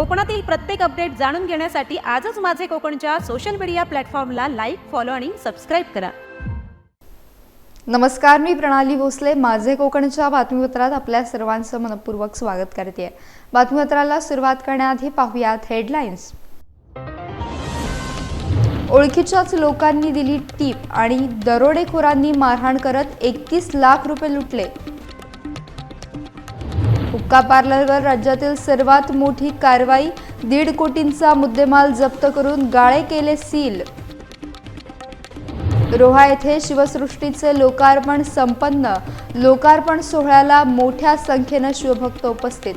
कोकणातील प्रत्येक अपडेट जाणून घेण्यासाठी आजच माझे कोकणच्या सोशल मीडिया प्लॅटफॉर्मला लाईक फॉलो आणि सबस्क्राईब करा. नमस्कार मी प्रणाली भोसले. माझे कोकणच्या बातमीपत्रात आपल्या सर्वांचं मनपूर्वक स्वागत करते. बातमीपत्राला सुरुवात करण्याआधी पाहूयात हेडलाईन्स ओळखीच्याच लोकांनी दिली टीप आणि दरोडेखोरांनी मारहाण करत एकतीस लाख रुपये लुटले. हुक्का पार्लरवर राज्यातील सर्वात मोठी कारवाई दीड कोटींचा मुद्देमाल जप्त करून गाळे केले सील. रोहा येथे शिवसृष्टीचे लोकार्पण संपन्न. लोकार्पण सोहळ्याला मोठ्या संख्येनं शिवभक्त उपस्थित.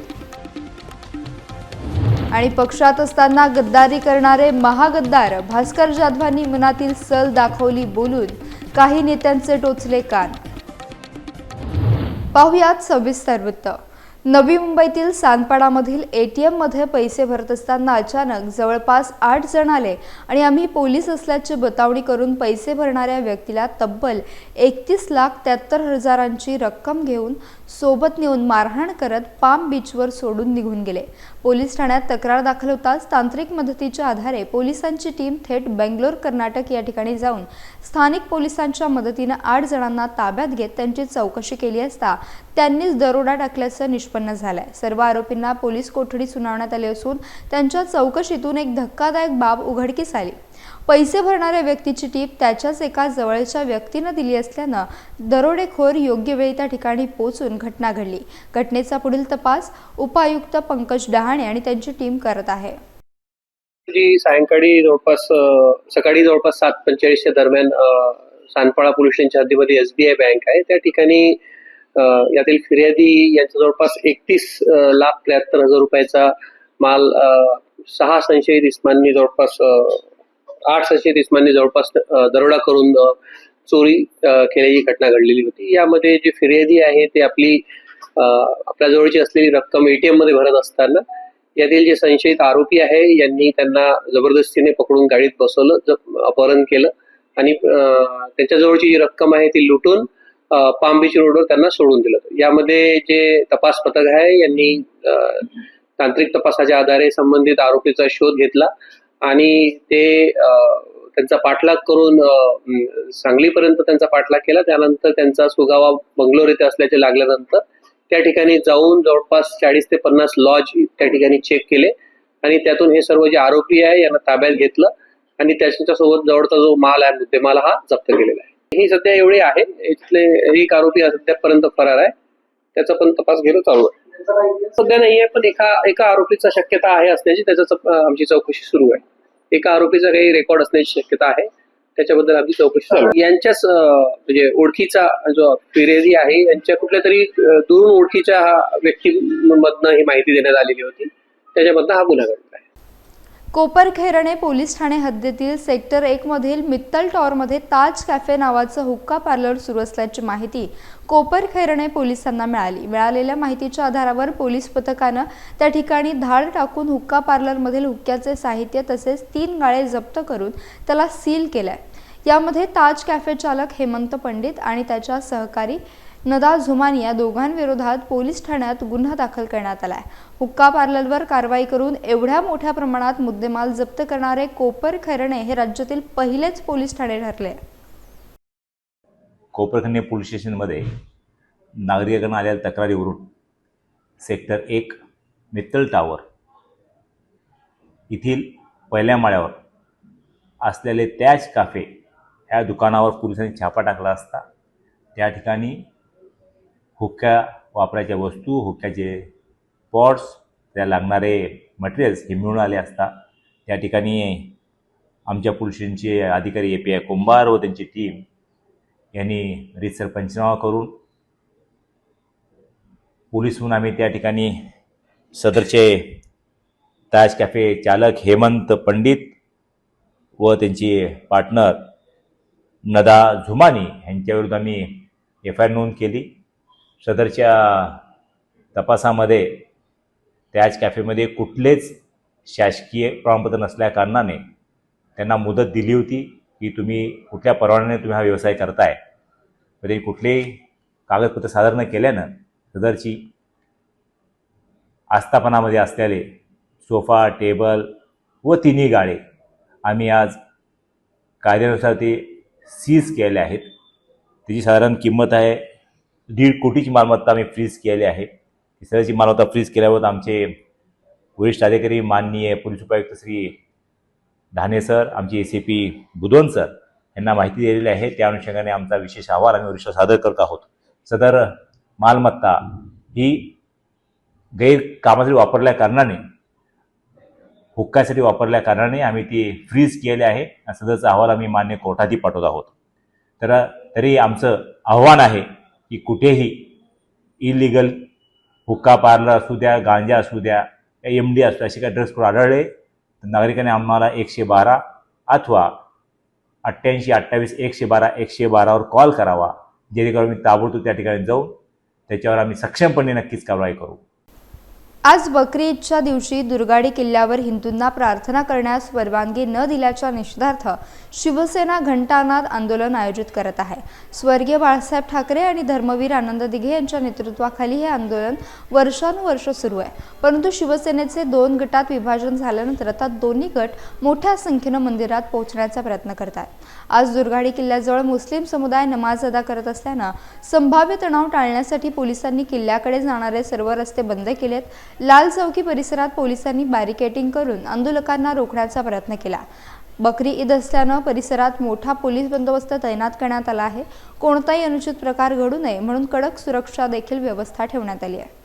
आणि पक्षात असताना गद्दारी करणारे महागद्दार भास्कर जाधवांनी मनातील सल दाखवली बोलून काही नेत्यांचे टोचले कान. पाहुयात सविस्तर वृत्त. नवी मुंबईतील सांदपाडामधील ए टी एममध्ये पैसे भरत असताना अचानक जवळपास आठ जण आले आणि आम्ही पोलीस असल्याची बतावणी करून पैसे भरणाऱ्या व्यक्तीला तब्बल एकतीस लाख त्र्याहत्तर हजारांची रक्कम घेऊन सोबत नेऊन मारहाण करत पाम बीचवर सोडून निघून गेले. पोलीस ठाण्यात तक्रार दाखल होताच तांत्रिक मदतीच्या आधारे पोलिसांची टीम थेट बेंगलोर कर्नाटक या ठिकाणी जाऊन स्थानिक पोलिसांच्या मदतीनं आठ जणांना ताब्यात घेत त्यांची चौकशी केली असता त्यांनीच दरोडा टाकल्याचं निष्पन्न झालंय. सर्व आरोपींना पोलीस कोठडी सुनावण्यात आली असून त्यांच्या चौकशीतून एक धक्कादायक बाब उघडकीस आली. पैसे भरणाऱ्या व्यक्तीची टीप त्याच्याच एका जवळच्या व्यक्तीनं दिली असल्यानं दरोडेखोर योग्य वेळी त्या ठिकाणी पोहोचून घटना घडली. घटनेचा पुढील तपास उपायुक्त पंकज डहाणे आणि त्यांची टीम करत आहे. जी सायंकाळी जवळपास सकाळी जवळपास सात पंचेचाळीसच्या दरम्यान सानपाळा सानपाडा पोलीस स्टेशनच्या हद्दीमध्ये एसबीआय बँक आहे. त्या ठिकाणी यातील फिर्यादी यांचा जवळपास एकतीस लाख त्र्याहत्तर हजार रुपयाचा माल सहा संशयित इस्मांनी जवळपास आठ सहाशे इस्मांनी जवळपास दरोडा करून चोरी केल्याची घटना घडलेली होती. यामध्ये जे फिर्यादी आहे ते आपली आपल्या जवळची असलेली रक्कम एटीएममध्ये भरत असताना यातील जे संशयित आरोपी आहे यांनी त्यांना जबरदस्तीने पकडून गाडीत बसवलं अपहरण केलं आणि अं, त्यांच्याजवळची जी रक्कम आहे ती लुटून पाम बीच रोडवर त्यांना सोडून दिलं. यामध्ये जे तपास पथक आहे यांनी तांत्रिक तपासाच्या आधारे संबंधित आरोपीचा शोध घेतला. आणि ते त्यांचा पाठलाग करून सांगलीपर्यंत त्यांचा पाठलाग केला. त्यानंतर त्यांचा सुगावा बंगलोर येथे असल्याचे लागल्यानंतर त्या ठिकाणी जाऊन जवळपास चाळीस ते पन्नास लॉज त्या ठिकाणी चेक केले. आणि त्यातून हे सर्व जे आरोपी आहे यांना ताब्यात घेतलं. आणि त्याच्यासोबत जवळचा जो माल आहे मुद्देमाल हा जप्त केलेला आहे. ही सध्या एवढी आहे. इथले एक आरोपी सध्यापर्यंत फरार आहे. त्याचा पण तपास घेणं चालू आहे. सध्या नाहीये पण एका एका आरोपीचा शक्यता आहे असण्याची त्याचा आमची चौकशी सुरू आहे. एका आरोपीचा काही रेकॉर्ड असण्याची शक्यता आहे. त्याच्याबद्दल आमची चौकशी आहे. यांच्याच म्हणजे ओळखीचा जो फिर्यादी आहे यांच्या कुठल्या तरी दुरून ओळखीच्या व्यक्तीमधनं ही माहिती देण्यात आलेली होती. त्याच्यामधनं हा गुन्हा घडला आहे. कोपरखैरणे पोलीस ठाणे हद्दीतील सेक्टर एकमधील मित्तल टॉवरमध्ये ताज कॅफे नावाचं हुक्का पार्लर सुरू असल्याची माहिती कोपरखैरणे पोलिसांना मिळाली. मिळालेल्या माहितीच्या आधारावर पोलीस पथकानं त्या ठिकाणी धाड टाकून हुक्का पार्लरमधील हुक्क्याचे साहित्य तसेच तीन गाळे जप्त करून त्याला सील केलंय. यामध्ये ताज कॅफे चालक हेमंत पंडित आणि त्याच्या सहकारी नदा झुमानी या दोघांविरोधात पोलीस ठाण्यात गुन्हा दाखल करण्यात आला आहे हुक्का पार्लरवर कारवाई करून एवढ्या मोठ्या प्रमाणात मुद्देमाल जप्त करणारे कोपर खैरणे हे राज्यातील पहिलेच पोलीस ठाणे ठरले. कोपरखंडे पोलीस स्टेशनमध्ये नागरिकांना आलेल्या तक्रारीवरून सेक्टर एक मित्तल टावर येथील पहिल्या माळ्यावर असलेले त्याच काफे ह्या दुकानावर पोलिसांनी छापा टाकला असता त्या ठिकाणी हुक्क्या वापरायच्या वस्तू हुक्क्याचे पॉट्स त्या लागणारे मटेरियल्स हे मिळून आले असता. त्या ठिकाणी आमच्या पोलिसांचे अधिकारी ए पी आय कुंभार व त्यांची टीम यांनी रितसर पंचनामा करून पोलीस म्हणून आम्ही त्या ठिकाणी सदरचे ताज कॅफे चालक हेमंत पंडित व त्यांची पार्टनर नदा झुमानी यांच्याविरुद्ध आम्ही एफ आय आर नोंद केली. सदरच्या तपासामध्ये त्याच कॅफेमध्ये कुठलेच शासकीय प्रमाणपत्र नसल्या कारणाने त्यांना मुदत दिली होती की तुम्ही कुठल्या परवान्याने तुम्ही हा व्यवसाय करताय. तरी कुठलेही कागदपत्र सादर न केल्यानं सदरची आस्थापनामध्ये असलेले सोफा टेबल व तिन्ही गाळे आम्ही आज कायद्यानुसार ते सीज केले आहेत. त्याची साधारण किंमत आहे दीड कोटीची मालमत्ता आम्ही फ्रीज केली आहे. ही सगळ्याची मालमत्ता फ्रीज केल्यावर आमचे वरिष्ठ अधिकारी माननीय पोलीस उपायुक्त श्री ढाणे सर आमचे A C P Budhwan sir यांना माहिती दिलेली आहे. त्या अनुषंगाने आमचा विशेष अहवाल आम्ही वरिष्ठ सादर करत आहोत. सदर मालमत्ता ही गैरकामासाठी वापरल्या कारणाने हुक्कासाठी वापरल्या कारणाने आम्ही ती फ्रीज केले आहे. आणि सदरचा अहवाल आम्ही मान्य कोर्टातही पाठवत आहोत. तर तरी आमचं आव्हान आहे की कुठेही इलिगल हुक्का पार्लर असू द्या गांजा असू द्या एम डी असू द्या असे काही ड्रग्स कुठे आढळले तर नागरिकांनी आम्हाला एकशे बारा अथवा अठ्ठ्याऐंशी अठ्ठावीस एकशे बारा एकशे बारावर कॉल करावा जेणेकरून मी ताबडतोब त्या ठिकाणी जाऊन त्याच्यावर आम्ही सक्षमपणे नक्कीच कारवाई करू. आज बकरी ईदच्या दिवशी दुर्गाडी किल्ल्यावर हिंदूंना प्रार्थना करण्यास परवानगी न दिल्याच्या निषेधार्थ शिवसेना घंटानाद आंदोलन आयोजित करत आहे. स्वर्गीय बाळासाहेब ठाकरे आणि धर्मवीर आनंद दिघे यांच्या नेतृत्वाखाली हे आंदोलन वर्षानुवर्ष सुरू आहे. परंतु शिवसेनेचे दोन गटात विभाजन झाल्यानंतर आता दोन्ही गट मोठ्या संख्येनं मंदिरात पोहोचण्याचा प्रयत्न करतात आज दुर्गाडी किल्ल्याजवळ मुस्लिम समुदाय नमाज अदा करत असल्यानं संभाव्य तणाव टाळण्यासाठी पोलिसांनी किल्ल्याकडे जाणारे सर्व रस्ते बंद केलेत. लाल चौकी परिसरात पोलिसांनी बॅरिकेटिंग करून आंदोलकांना रोखण्याचा प्रयत्न केला. बकरी ईद असल्यानं परिसरात मोठा पोलीस बंदोबस्त तैनात करण्यात आला आहे. कोणताही अनुचित प्रकार घडू नये म्हणून कडक सुरक्षा देखील व्यवस्था ठेवण्यात आली आहे.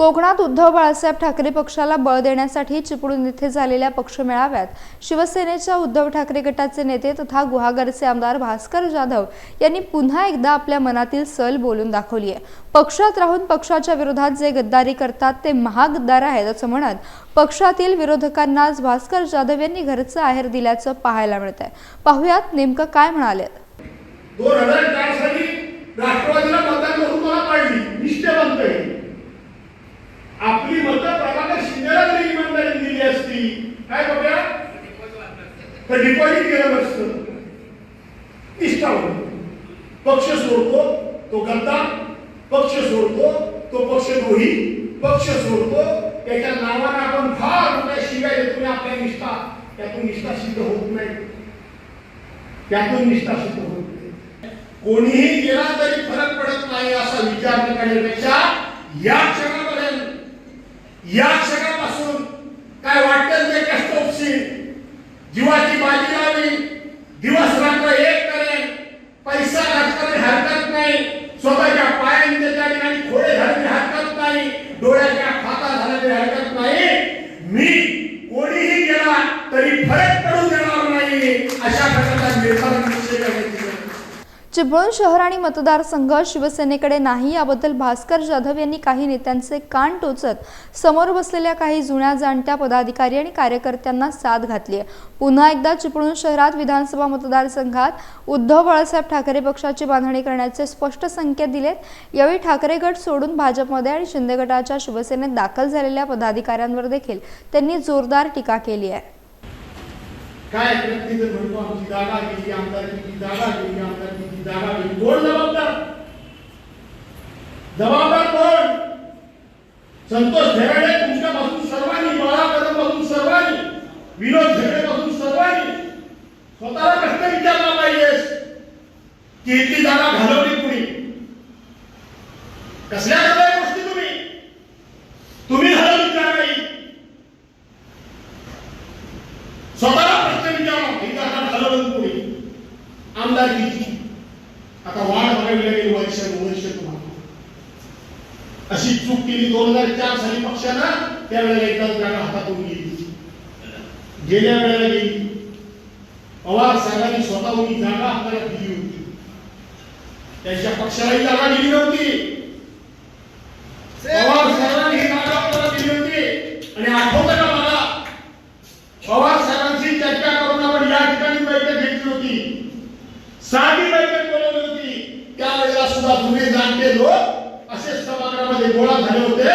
कोकणात उद्धव बाळासाहेब ठाकरे पक्षाला बळ देण्यासाठी चिपळूण येथे झालेल्या पक्ष मेळाव्यात शिवसेनेच्या उद्धव ठाकरे गटाचे नेते तथा गुहागरचे आमदार भास्कर जाधव यांनी पुन्हा एकदा आपल्या मनातील सल बोलून दाखवली आहे पक्षात राहून पक्षाच्या विरोधात जे गद्दारी करतात ते महागद्दार आहेत असं म्हणत पक्षातील विरोधकांनाच भास्कर जाधव यांनी घरचं आहेर दिल्याचं पाहायला मिळत आहे पाहुयात नेमकं काय म्हणाले दोन हजार चार साली राष्ट्रवादीला मतदान करून मला पाडली निष्ठेवंत आहे आपली मतं प्रभाकर शिंदेला जरी इमानदारी दिली असती काय बघा तर डिपॉझिट केलं नसतं निष्ठावंत पक्ष सोडतो तो गद्दार पक्ष सोडतो तो पक्षद्रोही पक्ष सोडतो त्याच्या नावानं आपण फार मोठ्या शिव्या देतो आणि आपल्या निष्ठा त्यातून निष्ठा सिद्ध होत नाही. त्यातून निष्ठा सिद्ध होत नाही. कोणीही गेला तरी फरक पडत नाही असा विचार करण्यापेक्षा या क्षणापर्यंत या क्षणापासून काय वाटतं ते कष्ट उपशील जीवाची बाजी लावी दिवस रात्र एक करेन पैसा खर्च हरकत नाही स्वतःच्या पायाने त्याच्या ठिकाणी खोडे घालणे हरकत नाही डोळ्याच्या खाता घालणे हरकत नाही मी कोणीही गेला तरी फरक पडू देणार नाही अशा प्रकारचा निर्धार निश्चय करण्याची गरज आहे. चिपळूण शहर आणि मतदारसंघ शिवसेनेकडे नाही याबद्दल भास्कर जाधव यांनी काही नेत्यांचे कान टोचत समोर बसलेल्या काही जुन्या जाणत्या पदाधिकारी आणि कार्यकर्त्यांना साथ घातली आहे. पुन्हा एकदा चिपळूण शहरात विधानसभा मतदारसंघात उद्धव बाळासाहेब ठाकरे पक्षाची बांधणी करण्याचे स्पष्ट संकेत दिलेत. यावेळी ठाकरे गट सोडून भाजपमध्ये आणि शिंदे गटाच्या शिवसेनेत दाखल झालेल्या पदाधिकाऱ्यांवर देखील त्यांनी जोरदार टीका केली आहे. काय व्यक्ती जर म्हणतो आमची जागा गेली आमदारकीची जागा गेली आमदारकीची जागा गेली कोण जबाबदार? जबाबदार कोण? संतोष धेराडे तुमच्यापासून सर्वांनी बाळा कदमपासून सर्वांनी विनोद झेडेपासून सर्वांनी स्वतःला प्रश्न विचारला पाहिजेस की इतकी जागा घालवली कुणी? कसल्या कसल्या गोष्टी तुम्ही तुम्ही घालवली जागा ही स्वतःला प्रश्न विचारा ही जागा घालवलं कोणी आमदारकीची आता वाढ बघायला गेली वर्ष वर्ष तुम्हाला अशी चूक केली दोन हजार चार साली पक्षानं त्यावेळेला एकदाच जागा हातातून गेली. गेल्या वेळेला गेली. पवार साहेबांनी स्वतःहून जागा आपल्याला दिली होती. त्यांच्या पक्षालाही जागा दिली नव्हती. पवार साहेबांनी जागा आपल्याला दिली होती. आणि आठवतं का मला पवार साहेबांची चर्चा करून आपण या ठिकाणी बैठक घेतली होती साधी बैठक बोलवली होती त्यावेळेला सुद्धा जुने जाणते लोक असे सभागृहामध्ये गोळा झाले होते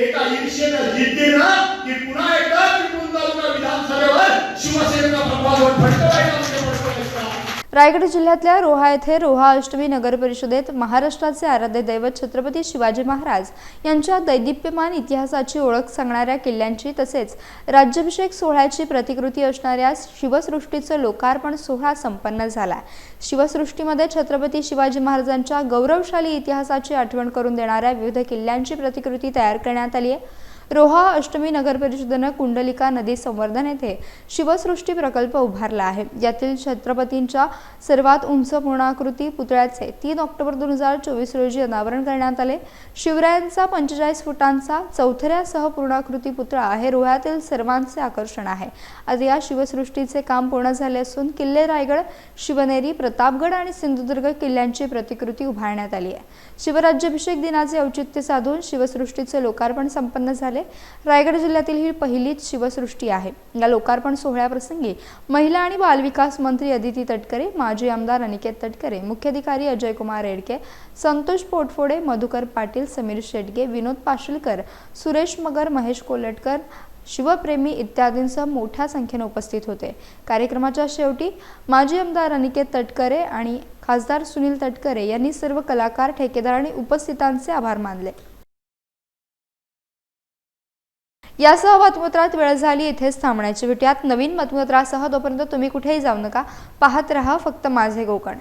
एका ईर्षेनं जिद्दीनं की पुन्हा एकदा चिपळूण तालुका विधानसभेवर शिवसेनेचा प्रभाव फटकवायचा रायगड जिल्ह्यातल्या रोहा येथे रोहा अष्टमी नगर परिषदेत महाराष्ट्राचे आराध्य दैवत छत्रपती शिवाजी महाराज यांच्या दैदिप्यमान इतिहासाची ओळख सांगणाऱ्या किल्ल्यांची तसेच राज्याभिषेक सोहळ्याची प्रतिकृती असणाऱ्या शिवसृष्टीचं लोकार्पण सोहळा संपन्न झाला. शिवसृष्टीमध्ये छत्रपती शिवाजी महाराजांच्या गौरवशाली इतिहासाची आठवण करून देणाऱ्या विविध किल्ल्यांची प्रतिकृती तयार करण्यात आली आहे. रोहा अष्टमी नगर परिषदेनं कुंडलिका नदी संवर्धन येथे शिवसृष्टी प्रकल्प उभारला आहे. यातील छत्रपतींच्या सर्वात उंच पूर्णाकृती पुतळ्याचे तीन ऑक्टोबर दोन हजार चोवीस रोजी अनावरण करण्यात आले. शिवरायांचा पंचेचाळीस फुटांचा चौथऱ्यासह पूर्णाकृती पुतळा हे रोह्यातील सर्वांचे आकर्षण आहे. आज या शिवसृष्टीचे काम पूर्ण झाले असून किल्ले रायगड शिवनेरी प्रतापगड आणि सिंधुदुर्ग किल्ल्यांची प्रतिकृती उभारण्यात आली आहे. शिवराज्याभिषेक दिनाचे औचित्य साधून शिवसृष्टीचे लोकार्पण संपन्न झाले. रायगड जिल्ह्यातील ही पहिलीच शिवसृष्टी आहे. या लोकार्पण सोहळ्याप्रसंगी महिला आणि बालविकास मंत्री अदिती तटकरे माजी आमदार अनिकेत तटकरे मुख्याधिकारी अजय कुमार रेडके संतोष पोटफोडे मधुकर पाटील समीर शेटगे विनोद पाशलकर सुरेश मगर महेश कोलटकर शिवप्रेमी इत्यादींसह मोठ्या संख्येने उपस्थित होते. कार्यक्रमाच्या शेवटी माजी आमदार अनिकेत तटकरे आणि खासदार सुनील तटकरे यांनी सर्व कलाकार ठेकेदार आणि उपस्थितांचे आभार मानले. यासह मतमूत्रात वेळ झाली इथेच थांबण्याची भेटूयात नवीन मतमूत्रासह तोपर्यंत तुम्ही कुठेही जाऊ नका. पाहत रहा फक्त माझे कोकण